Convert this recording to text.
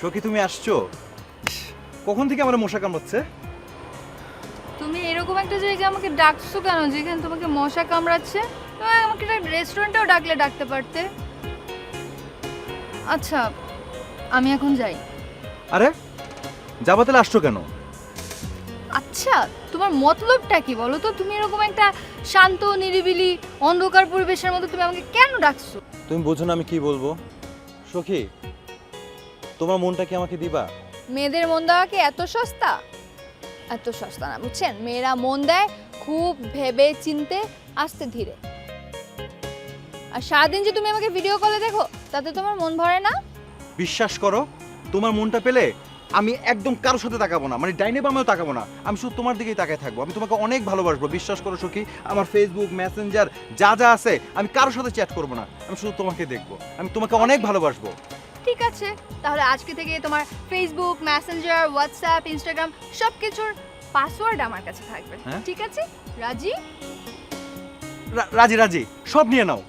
সখী তুমি আসছো? কখন থেকে আমার মশা কামড়াচ্ছে? তুমি এরকম একটা জায়গায় আমাকে ডাকছো কেন? যেখানে তোমাকে মশা কামড়াচ্ছে? তুমি আমাকে একটা রেস্টুরেন্টেও ডাকলে ডাকতে পারতে। আচ্ছা আমি এখন যাই। আরে যাবা তাহলে আসছো কেন? আচ্ছা তোমার মতলবটা কি বলো তো? তুমি এরকম একটা শান্ত নিরিবিলি অন্ধকার পরিবেশের মধ্যে তুমি আমাকে কেন ডাকছো? তুমি বোঝো না আমি কি বলব। সখী তোমার মনটা কি আমাকে দিবা? মেয়েদের মন দেওয়া কি এত সস্তা? এত সস্তা না বুঝছেন? মেয়েরা মন দেয় খুব ভেবে চিনতে আস্তে ধীরে। আর সারাদিন যে তুমি আমাকে ভিডিও কলে দেখো তাতে তোমার মন ভরে না? বিশ্বাস করো তোমার মনটা পেলে আমি একদম কারোর সাথে তাকাবো না মানে ডাইনে বামেও তাকাবো না। আমি শুধু তোমার দিকেই তাকায় থাকব। আমি তোমাকে অনেক ভালোবাসবো বিশ্বাস করো সখী আমার ফেসবুক মেসেঞ্জার যা যা আছে আমি কারোর সাথে চ্যাট করব না। আমি শুধু তোমাকে দেখব। আমি তোমাকে অনেক ভালোবাসবো। ঠিক আছে। তাহলে আজকে থেকে তোমার ফেসবুক মেসেঞ্জার হোয়াটসঅ্যাপ ইনস্টাগ্রাম সব কিছুর পাসওয়ার্ড আমার কাছে থাকবে। হ্যাঁ? ঠিক আছে? রাজি? রাজি রাজি। সব নিয়ে নাও।